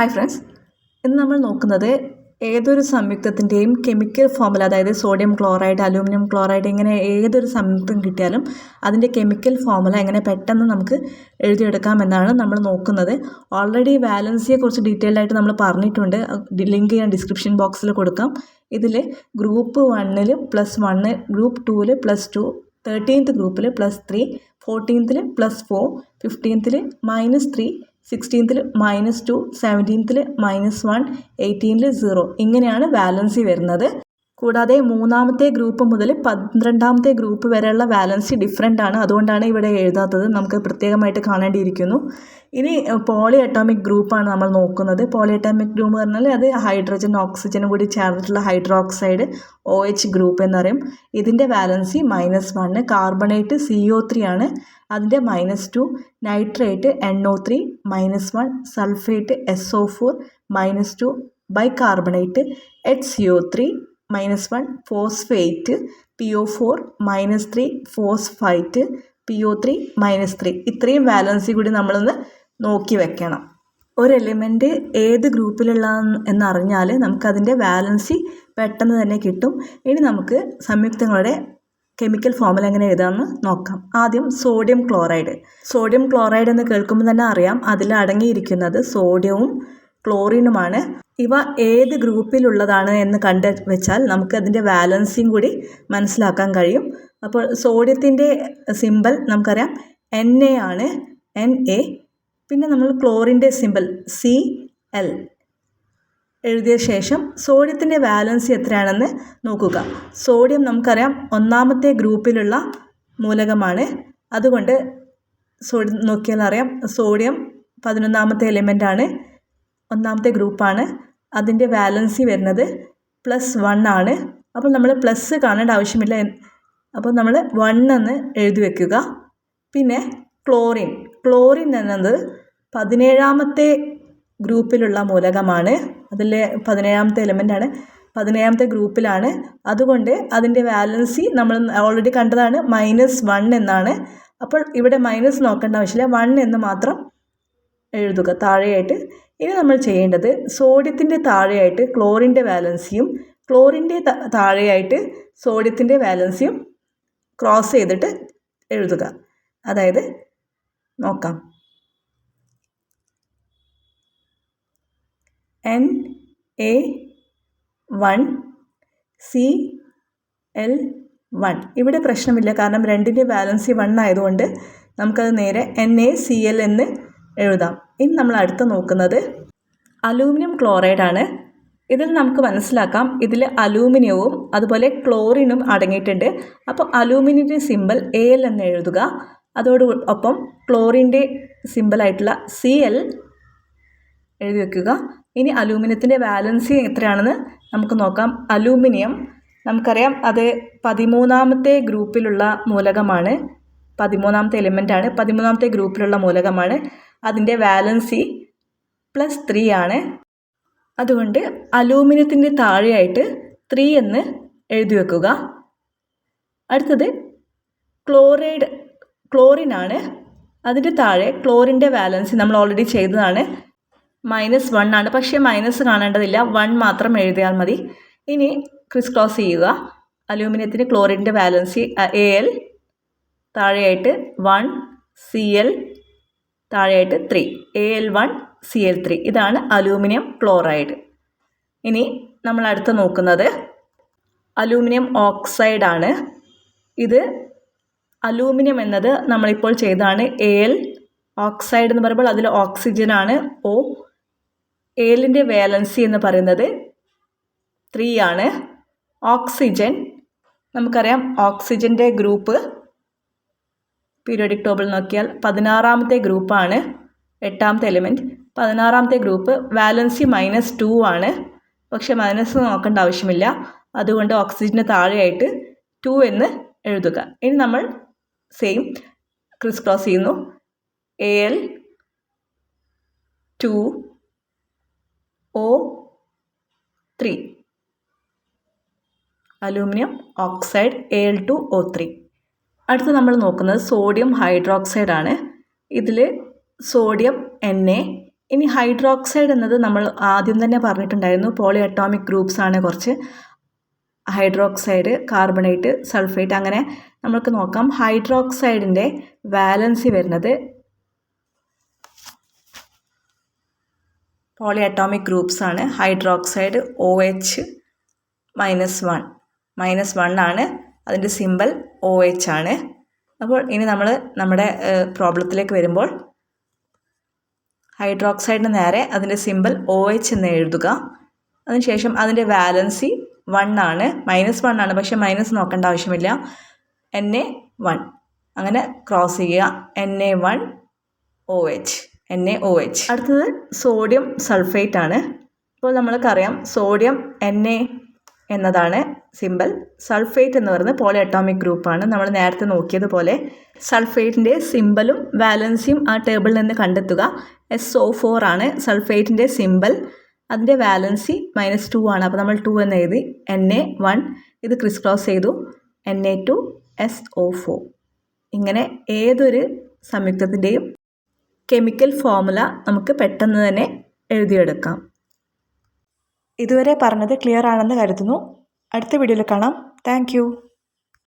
Hi friends ഇന്ന് നമ്മൾ നോക്കുന്നത് ഏതൊരു സംയുക്തത്തിന്റെയും കെമിക്കൽ ഫോർമുല അതായത് സോഡിയം ക്ലോറൈഡ് അലൂമിനിയം ക്ലോറൈഡ് ഇങ്ങനെ ഏതൊരു സംയുക്തം കിട്ടിയാലും അതിന്റെ കെമിക്കൽ ഫോർമുല എങ്ങനെ പെട്ടെന്ന് നമുക്ക് എഴുതിയെടുക്കാം എന്നാണ് നമ്മൾ നോക്കുന്നത്. ഓൾറെഡി വാലൻസിയെക്കുറിച്ച് ഡീറ്റെയിൽഡ് ആയിട്ട് നമ്മൾ പറഞ്ഞിട്ടുണ്ട്. ലിങ്ക് ഞാൻ ഡിസ്ക്രിപ്ഷൻ ബോക്സിൽ കൊടുക്കാം. ഇതിൽ ഗ്രൂപ്പ് വണ്ണിൽ പ്ലസ് വണ്ണ് ഗ്രൂപ്പ് ടൂവിൽ പ്ലസ് ടു തേർട്ടീൻത്ത് ഗ്രൂപ്പിൽ പ്ലസ് ത്രീ ഫോർട്ടീൻത്തിൽ പ്ലസ് ഫോർ ഫിഫ്റ്റീൻത്തിൽ മൈനസ് ത്രീ സിക്സ്റ്റീൻത്തിൽ മൈനസ് ടു സെവന്റീൻത്തിൽ മൈനസ് വൺ എയ്റ്റീനിൽ സീറോ ഇങ്ങനെയാണ് ബാലൻസി വരുന്നത്. കൂടാതെ മൂന്നാമത്തെ ഗ്രൂപ്പ് മുതൽ പന്ത്രണ്ടാമത്തെ ഗ്രൂപ്പ് വരെയുള്ള വാലൻസി ഡിഫറെന്റ് ആണ്. അതുകൊണ്ടാണ് ഇവിടെ എഴുതാത്തത്. നമുക്ക് പ്രത്യേകമായിട്ട് കാണേണ്ടിയിരിക്കുന്നു. ഇനി പോളി അറ്റോമിക് ഗ്രൂപ്പാണ് നമ്മൾ നോക്കുന്നത്. പോളി അറ്റോമിക് ഗ്രൂപ്പ് പറഞ്ഞാൽ അത് ഹൈഡ്രജൻ ഓക്സിജനും കൂടി ചേർന്നിട്ടുള്ള ഹൈഡ്രോക്സൈഡ് ഒ എച്ച് ഗ്രൂപ്പ് എന്ന് പറയും. ഇതിന്റെ valency minus one carbonate C O three ആണ്. അതിന്റെ minus two nitrate N O three minus one sulphate S O four minus two bicarbonate H C O three minus one phosphate P O four minus three phosphite P O three minus three ഇത്രയും valency കൂടി നമ്മളൊന്ന് നോക്കി വെക്കണം. ഒരു element ഏത് ഗ്രൂപ്പിലുള്ള എന്നറിഞ്ഞാൽ നമുക്കതിന്റെ valency പെട്ടെന്ന് തന്നെ കിട്ടും. ഇനി നമുക്ക് സംയുക്തങ്ങളുടെ കെമിക്കൽ ഫോമുല എങ്ങനെ എഴുതാമെന്ന് നോക്കാം. ആദ്യം സോഡിയം ക്ലോറൈഡ് സോഡിയം ക്ലോറൈഡ് എന്ന് കേൾക്കുമ്പോൾ തന്നെ അറിയാം അതിൽ അടങ്ങിയിരിക്കുന്നത് സോഡിയവും ക്ലോറിനുമാണ് ഇവ ഏത് ഗ്രൂപ്പിലുള്ളതാണ് എന്ന് കണ്ട് വെച്ചാൽ നമുക്ക് അതിന്റെ ബാലൻസിങ് കൂടി മനസ്സിലാക്കാൻ കഴിയും. അപ്പോൾ സോഡിയത്തിന്റെ സിമ്പൽ നമുക്കറിയാം. എൻ എ ആണ്. എൻ എ പിന്നെ നമ്മൾ ക്ലോറിന്റെ സിമ്പൽ സി എൽ എഴുതിയ ശേഷം സോഡിയത്തിന്റെ ബാലൻസ് എത്രയാണെന്ന് നോക്കുക. സോഡിയം നമുക്കറിയാം ഒന്നാമത്തെ ഗ്രൂപ്പിലുള്ള മൂലകമാണ്. അതുകൊണ്ട് സോഡി നോക്കിയാൽ അറിയാം. സോഡിയം പതിനൊന്നാമത്തെ എലിമെന്റാണ്. ഒന്നാമത്തെ ഗ്രൂപ്പാണ്. അതിന്റെ വാലൻസി വരുന്നത് പ്ലസ് വൺ ആണ്. അപ്പോൾ നമ്മൾ പ്ലസ് കാണേണ്ട ആവശ്യമില്ല. അപ്പോൾ നമ്മൾ വൺ എന്ന് എഴുതി വെക്കുക. പിന്നെ ക്ലോറിൻ ക്ലോറിൻ എന്നത് പതിനേഴാമത്തെ ഗ്രൂപ്പിലുള്ള മൂലകമാണ്. അതിലെ പതിനേഴാമത്തെ എലമെന്റാണ് പതിനേഴാമത്തെ ഗ്രൂപ്പിലാണ് അതുകൊണ്ട് അതിന്റെ വാലൻസി നമ്മൾ ഓൾറെഡി കണ്ടതാണ്. മൈനസ് വൺ എന്നാണ്. അപ്പോൾ ഇവിടെ മൈനസ് നോക്കേണ്ട ആവശ്യമില്ല. വൺ എന്ന് മാത്രം എഴുതുക. താഴെയായിട്ട് ഇനി നമ്മൾ ചെയ്യേണ്ടത് സോഡിയത്തിന്റെ താഴെയായിട്ട് ക്ലോറിന്റെ വാലൻസിയും ക്ലോറിന്റെ താഴെയായിട്ട് സോഡിയത്തിന്റെ വാലൻസിയും ക്രോസ് ചെയ്തിട്ട് എഴുതുക. അതായത് നോക്കാം. N A one C L one ഇവിടെ പ്രശ്നമില്ല. കാരണം രണ്ടിന്റെ ബാലൻസി വൺ ആയതുകൊണ്ട് നമുക്കത് നേരെ എൻ എ സി എൽ എന്ന് എഴുതാം. ഇനി നമ്മൾ അടുത്ത് നോക്കുന്നത് അലൂമിനിയം ക്ലോറൈഡ് ആണ്. ഇതിൽ നമുക്ക് മനസ്സിലാക്കാം ഇതിൽ അലൂമിനിയവും അതുപോലെ ക്ലോറിനും അടങ്ങിയിട്ടുണ്ട്. അപ്പോൾ അലൂമിനിയത്തിന്റെ സിമ്പൽ എ എൽ എന്ന് എഴുതുക. അതോട് ഒപ്പം ക്ലോറിന്റെ സിമ്പിളായിട്ടുള്ള സി എൽ എഴുതി വെക്കുക. ഇനി അലൂമിനിയത്തിന്റെ വാലൻസി എത്രയാണെന്ന് നമുക്ക് നോക്കാം. അലൂമിനിയം നമുക്കറിയാം അത് പതിമൂന്നാമത്തെ ഗ്രൂപ്പിലുള്ള മൂലകമാണ്. പതിമൂന്നാമത്തെ എലിമെന്റാണ് പതിമൂന്നാമത്തെ ഗ്രൂപ്പിലുള്ള മൂലകമാണ്. അതിന്റെ വാലൻസി പ്ലസ് ത്രീ ആണ്. അതുകൊണ്ട് അലൂമിനിയത്തിന്റെ താഴെയായിട്ട് ത്രീ എന്ന് എഴുതി വെക്കുക. അടുത്തത് ക്ലോറൈഡ് ക്ലോറിൻ ആണ്. അതിന്റെ താഴെ ക്ലോറിന്റെ വാലൻസി നമ്മൾ ഓൾറെഡി ചെയ്തതാണ്. മൈനസ് വൺ ആണ്. പക്ഷേ മൈനസ് കാണേണ്ടതില്ല. വൺ മാത്രം എഴുതിയാൽ മതി. ഇനി ക്രിസ് ക്ലോസ് ചെയ്യുക. അലൂമിനിയത്തിന് ക്ലോറിന്റെ വാലൻസി എ എൽ താഴെയായിട്ട് വൺ സി എൽ താഴെയായിട്ട് three A L one C L three ഇതാണ് അലൂമിനിയം ക്ലോറൈഡ്. ഇനി നമ്മൾ അടുത്ത് നോക്കുന്നത് അലൂമിനിയം ഓക്സൈഡ് ആണ് ഇത് അലൂമിനിയം എന്നത് നമ്മളിപ്പോൾ ചെയ്തതാണ് എ എൽ ഓക്സൈഡ് എന്ന് പറയുമ്പോൾ അതിൽ ഓക്സിജനാണ് ഒ എല്ലിന്റെ വാലൻസി എന്ന് പറയുന്നത് ത്രീ ആണ്. ഓക്സിജൻ നമുക്കറിയാം ഓക്സിജന്റെ ഗ്രൂപ്പ് പീരിയോഡിക് ടേബിൾ നോക്കിയാൽ പതിനാറാമത്തെ ഗ്രൂപ്പാണ് എട്ടാമത്തെ എലിമെന്റ് പതിനാറാമത്തെ ഗ്രൂപ്പ് വാലൻസി മൈനസ് ടു ആണ്. പക്ഷേ മൈനസ് നോക്കേണ്ട ആവശ്യമില്ല. അതുകൊണ്ട് ഓക്സിജന് താഴെയായിട്ട് ടു എന്ന് എഴുതുക. ഇനി നമ്മൾ സെയിം ക്രിസ് ക്രോസ് ചെയ്യുന്നു. A L two O three aluminium oxide A L two O three അടുത്ത് നമ്മൾ നോക്കുന്നത് സോഡിയം ഹൈഡ്രോക്സൈഡ് ആണ്. ഇതിൽ സോഡിയം എൻ എ ഇനി ഹൈഡ്രോക്സൈഡ് എന്നത് നമ്മൾ ആദ്യം തന്നെ പറഞ്ഞിട്ടുണ്ടായിരുന്നു പോളി അറ്റോമിക് ഗ്രൂപ്പ്സ് ആണ് കുറച്ച്. ഹൈഡ്രോക്സൈഡ് കാർബണേറ്റ് സൾഫേറ്റ് അങ്ങനെ നമുക്ക് നോക്കാം. ഹൈഡ്രോക്സൈഡിന്റെ വാലൻസി വരുന്നത് പോളി അറ്റോമിക് ഗ്രൂപ്പ്സ് ആണ്. Hydroxide O H minus one minus one ആണ്. അതിന്റെ സിമ്പിൾ ഒ എച്ച് ആണ്. അപ്പോൾ ഇനി നമ്മൾ നമ്മുടെ പ്രോബ്ലത്തിലേക്ക് വരുമ്പോൾ ഹൈഡ്രോക്സൈഡിന് നേരെ അതിന്റെ സിമ്പിൾ ഒ എച്ച് എന്ന് എഴുതുക. അതിനുശേഷം അതിന്റെ വാലൻസി വൺ ആണ്. മൈനസ് വൺ ആണ്. പക്ഷേ മൈനസ് നോക്കേണ്ട ആവശ്യമില്ല. എൻ എ വൺ അങ്ങനെ ക്രോസ് ചെയ്യുക. N A one O H N A O H അടുത്തത് സോഡിയം സൾഫേറ്റ് ആണ്. ഇപ്പോൾ നമ്മൾക്കറിയാം സോഡിയം എൻ എ എന്നതാണ് സിമ്പിൾ സൾഫേറ്റ് എന്ന് പറയുന്നത് പോളി അറ്റോമിക് ഗ്രൂപ്പാണ് നമ്മൾ നേരത്തെ നോക്കിയതുപോലെ സൾഫേറ്റിന്റെ സിമ്പലും വാലൻസിയും ആ ടേബിളിൽ നിന്ന് കണ്ടെത്തുക. എസ് ഒ ഫോർ ആണ് സൾഫേറ്റിന്റെ സിമ്പൽ. അതിന്റെ വാലൻസി മൈനസ് ടു ആണ്. അപ്പോൾ നമ്മൾ ടു എന്ന് എഴുതി. എൻ എ വൺ ഇത് ക്രിസ് ക്രോസ് ചെയ്തു. N A two S O four ഇങ്ങനെ ഏതൊരു സംയുക്തത്തിന്റെയും കെമിക്കൽ ഫോമുല നമുക്ക് പെട്ടെന്ന് തന്നെ എഴുതിയെടുക്കാം. ഇതുവരെ പറഞ്ഞത് ക്ലിയർ ആണെന്ന് കരുതുന്നു. അടുത്ത വീഡിയോയിൽ കാണാം. താങ്ക്